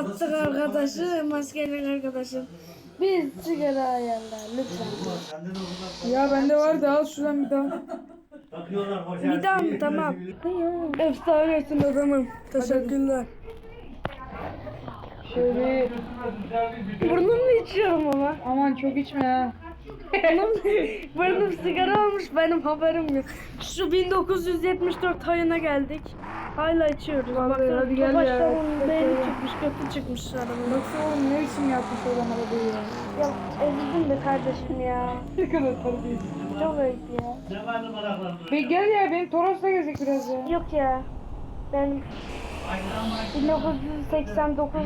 attık arkadaşı, maskeli arkadaşım. Bir sigara ayarla lütfen. Ya bende var da al şuradan bir daha. takıyorlar hoş Bir daha mı? Tamam. Efsanesin adamım. Teşekkürler. Şöyle Burnumla içiyorum ama. aman çok içme ha. Burnum, burnum sigara olmuş benim haberim yok. Şu 1974 ayına geldik. Hala içiyoruz. Vallahi Bakın, hadi gel ya. Tofaş'tan beyni çıkmış, götü çıkmış adamın. Baksana oğlum ne biçim yapmış adam arabayı ya. Ya ezildim de kardeşim ya. Ne kadar terbiyesiz. Çok ayıp ya. Ne var numaraklar? Be gel ya benim Toros'ta gezecek biraz ya. Yok ya. Ben 1989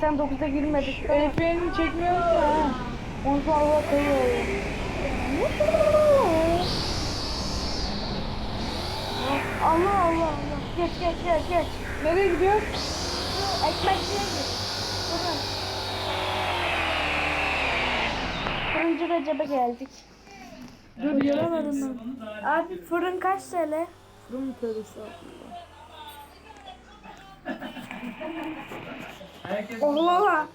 89'da girmedik. El frenini çekmiyor da ha. Onu sonra araba Allah Allah Allah. Geç geç geç geç. Nereye gidiyor? Ekmekçiye git. Fırın. Fırıncı Recep'e geldik. Dur göremedim ben. Abi fırın kaç TL? Fırın tövbesi Oha.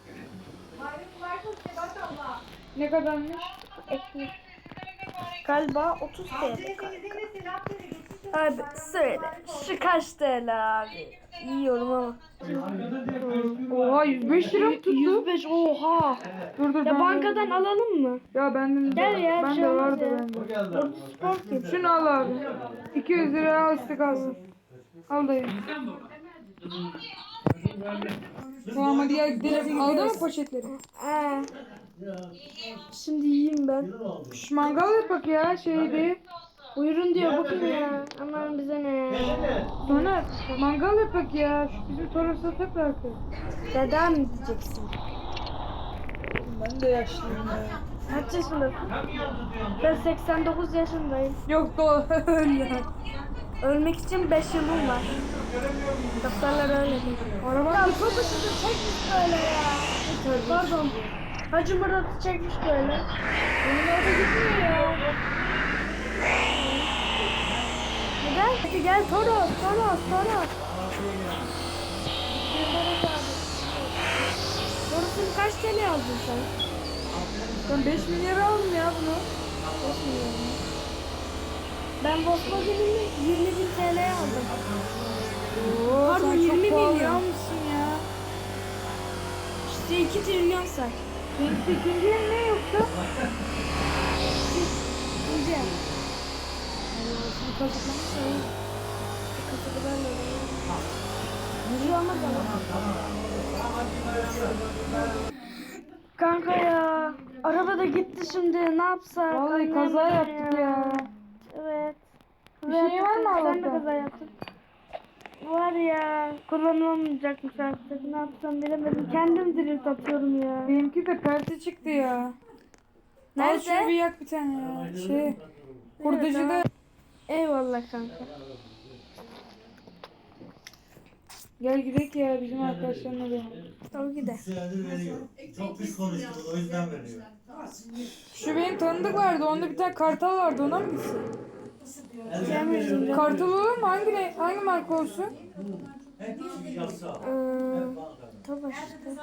Ne kadarmış? Ekmek. Galiba 30 TL. Abi söyle. Şu kaç TL abi? Yiyorum ama. Oha 105 lira mı tuttu? 105 oha. Dur dur Ya ben bankadan alalım mı? Ya benden de, Gel ya, ben şey de vardı ya. bende. Orada spor gibi. Şunu al abi. 200 lira al istek alsın. Al dayı. Tamam hadi gel gidelim. Aldın mı poşetleri? Ee, şimdi yiyeyim ben. Şu mangal yap bak ya şeydi. Buyurun diyor bakın ya. Aman bize ne. Sonra mangal yap bak ya. Şu bizim Toros'ta tak bırakın. Dedem mi diyeceksin? Ben de yaşlıyım ya. Kaç yaşındasın? Ben 89 yaşındayım. Yok da öyle. Ölmek için 5 yılım var. Doktorlar öyle diyor. Araba Ya babasını çekmiş böyle ya. Pardon. Hacı Murat'ı çekmiş böyle. benim araba gitmiyor ya. Hadi gel Toros, Toros, Toros. Toros'un kaç tane aldın sen? Ben 5 milyar aldım ya bunu. 5 milyar mı? Ben Volkswagen'ini 20 bin TL'ye aldım. Oo, Pardon 20 milyon musun ya? İşte 2 trilyon sen. Benim 8. ne yoksa? 8. Kanka ya. Araba da gitti şimdi. Ne yapsak? Vallahi kaza yaptık ya. Evet. Bir şey evet, var mı? Sen de kaza yaptın. Var ya. Kullanılmayacakmış artık. Ne yapsam bilemedim. Kendim dirilt atıyorum ya. Benimki de perde çıktı ya. Nerede? Al şunu bir yak bir tane ya. Şey. Kurdacıda. Eyvallah kanka. Gel gidelim ya bizim arkadaşlarına da. Tamam gidelim. Veriyor. Çok pis konuştunuz o yüzden veriyor. Şu benim tanıdık vardı. Onda bir tane kartal vardı. Ona mı gitsin? Kartal olur mu? Hangi hangi marka olsun? Hep. Ee, tamam işte.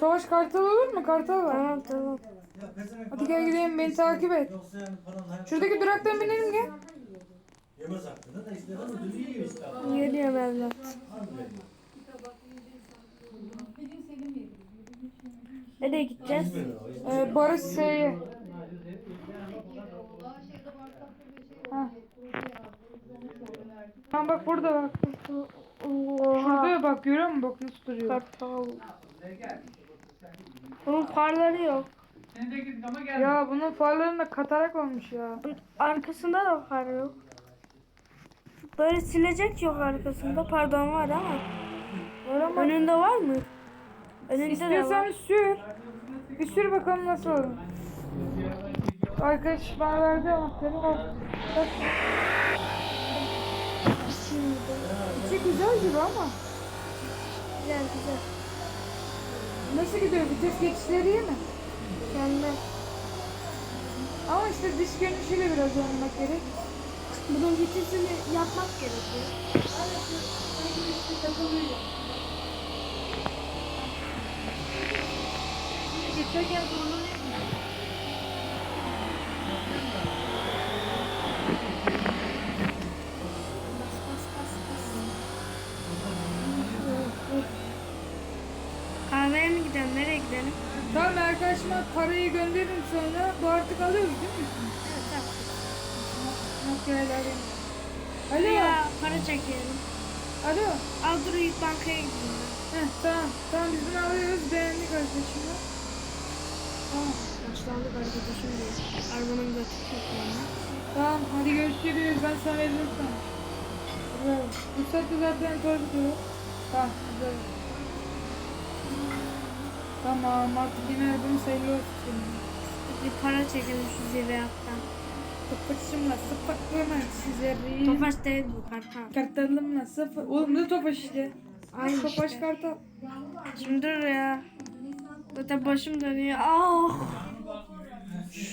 Tovaş kartal olur mu? Kartal var. Tamam tamam. Hadi gel gidelim beni takip et. Şuradaki duraktan binelim gel. Yemez hakkında da işte ama dünya yiyor işte. Geliyorum evlat. Nereye gideceğiz? Ee, Barış S'ye. Ha. Tamam bak burada bak. Oha. Şurada bak görüyor musun? Bak nasıl duruyor. Kartal. Bunun farları yok. Ya bunun farlarında katarak olmuş ya. Arkasında da far yok. Böyle silecek yok arkasında. Pardon var ama. Var ama Önünde var mı? Önünde de istiyorsan var. sür. Bir sür bakalım nasıl olur. Arkadaş bana verdi anahtarı. Bak. Bak. İçi güzel gibi ama. Güzel güzel. Nasıl gidiyor? Vites geçişleri iyi mi? Mükemmel. Ama işte dış görünüşüyle biraz oynamak gerek. Bunun vitesini yapmak gerekiyor. Geçerken zorlanıyor musun? Kahveye mi gidelim? Nereye gidelim? Tamam arkadaşıma parayı gönderirim sonra. Bu artık alıyoruz değil mi? Arayayım. Alo. Ya para çekelim. Alo. Al dur ilk bankaya gideyim. Heh, tamam. Tamam biz bunu alıyoruz. Beğendik arkadaşımla. Tamam. Yaşlandık arkadaşım diye. Arabanın götü kötü. Tamam hadi görüşürüz. Ben sana veririm sana. Güzel. Bu saatte zaten tutuyor. Tamam güzel. Tamam artık yine arabanın sayılı olsun. Bir para çekelim şu zirveyattan. Topaşımla sıfaklama sizleri. Tofaş değil bu kartal. Kartalımla sıfır. Oğlum ne topaş işte. Aynı Topaş işte. kartal. Şimdi dur ya. Zaten başım dönüyor. Ah!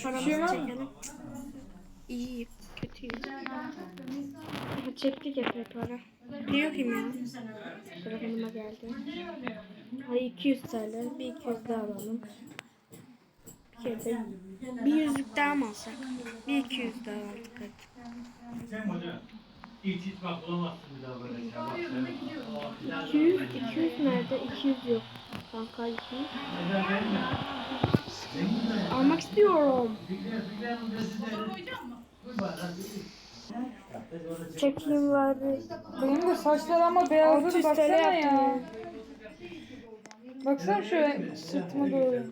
Paramızı şey çekelim. İyi. Aha, Çektik epey para. Bir yapayım ya. Telefonuma geldi. Ay 200 TL. Bir 200 daha alalım. De bir yüzlük daha mı alsak? Bir 200 daha aldık hadi. Sen hoca hiç hiç bak bulamazsın bir daha böyle şey. Bak, sen- 200, 200 nerede? 200 yok. Banka 200. Neden verme? Almak istiyorum. Çekeyim bari. Benim de saçlar ama beyazladı 600 TL baksana ya. yaptım. Baksana şöyle sırtıma doğru.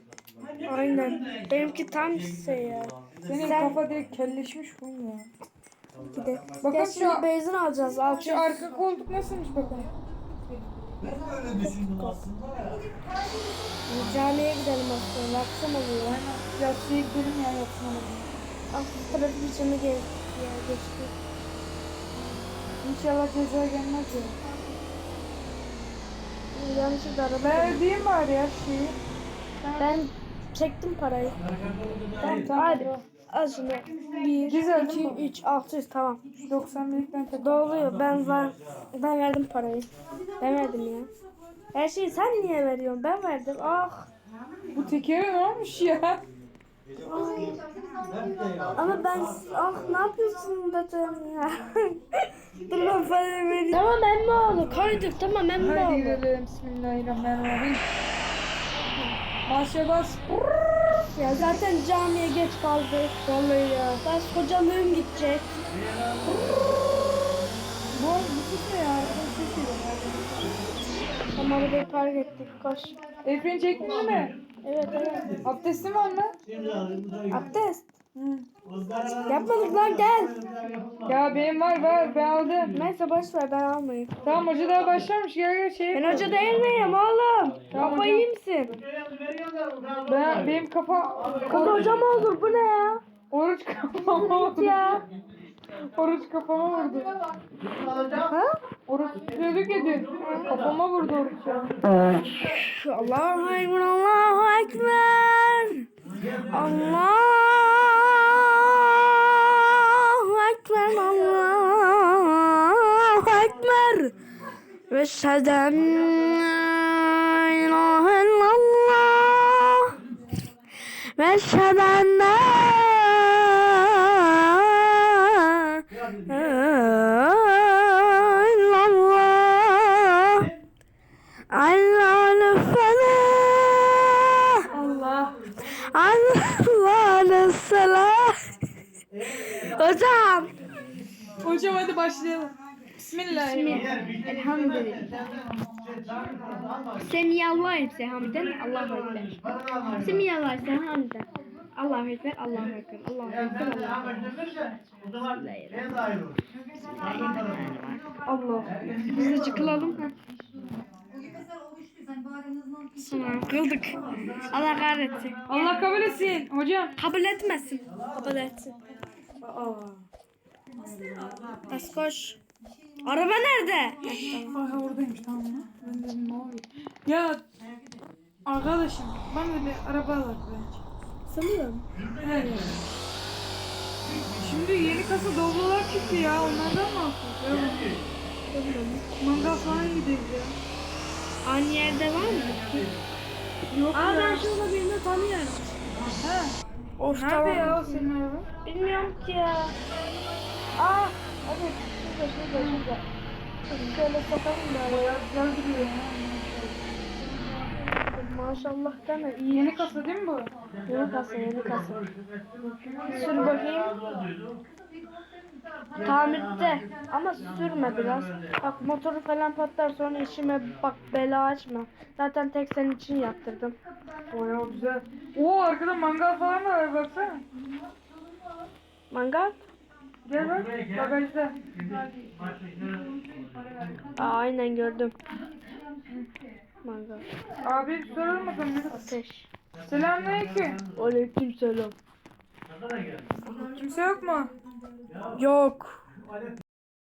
Aynen. Benimki tam şey ya. Senin Sen- kafa direkt kelleşmiş bu ya. Gide. Bakın Ya şu- şimdi benzin alacağız. Şu 600. arka koltuk nasılmış bakın. Ben de öyle düşündüm aslında ya. Camiye gidelim aslında. Akşam oluyor. Yatsıya gidelim ya yatsın alalım. Ah, trafik içimi gel ya geçti. İnşallah ceza gelmez ya. Yanlışlıkla araba. Verdiğim var ya şeyi. Ben çektim parayı. Tamam tamam. Hadi. Al şunu. 1, Güzel 2, değil mi? 3, 600 tamam. 91'likten tak. Doluyor. Ben var. Ben verdim parayı. Ben verdim ya. Her şeyi sen niye veriyorsun? Ben verdim. Ah. Bu tekere ne olmuş ya? Ama ben ah ne yapıyorsun dedim ya. Dur ben. Tamam emmi oldu. Koyduk tamam emmi Hadi oldu. gidelim. Bismillahirrahmanirrahim. Marşa bas. Ya zaten camiye geç kaldık. Vallahi ya. Ben kocalığım gidecek. Bu, bu sus ne ya? Bu ses geliyor. Tamam arabayı park ettik. Koş. Efrin çektin mi? Evet evet. Abdestin var mı? Abdest. Yapmadık lan gel. Ya benim var var ben aldım. Neyse boş ver ben almayayım. Tamam hoca daha başlamış gel gel şey Ben hoca değil miyim oğlum? Tamam hocam. iyi misin? Ben, benim kafa Kız hocam olur bu ne ya? oruç kafama vurdu. Ya. Oruç kafama vurdu. Ha? Oruç tutuyorduk ya dün. Kafama vurdu oruç ya. Allahu Ekber, Allahu Ekber. Allahu Ve şeden la ilahe illallah. Ve şeden la Elhamdülillah. Semiyallah etse hamden Allahu Ekber. Semiyallah etse hamden. Allahu Ekber, Allahu Ekber, Allahu Ekber, Allahu Ekber. Allah. Biz de çıkılalım. Ha. Tamam, kıldık. Allah kahretsin. Allah kabul etsin hocam. Kabul etmesin. Kabul etsin. Bas koş. Araba nerede? Aha oradaymış tamam mı? Ben dedim ne oluyor? Ya arkadaşım ben böyle araba alak bence. Sanıyorum. Evet. Şimdi yeni kasa doblolar çıktı ya onlardan mı ya? Mangal falan gideriz ya. Aynı yerde var mı? Yok Aa ben şurada birini tanıyorum. Ha. Of Nerede ya o senin araba? Bilmiyorum ki ya. Aa evet şurada şurada şurada. Şöyle sokalım da. Bayağı güzel duruyor ya. Maşallah deme iyi. Yeni kasa değil mi bu? Yeni kasa yeni kasa. Sür bakayım. Tamirde ama sürme biraz. Bak motoru falan patlar sonra işime bak bela açma. Zaten tek senin için yaptırdım. Bayağı güzel. Oo arkada mangal falan var baksana. Mangal? Gel bak bagajda. Aa, aynen gördüm. Mangal. Abi bakalım. ne- Ateş. Selamünaleyküm. Aleyküm selam. Kimse yok mu? Yok.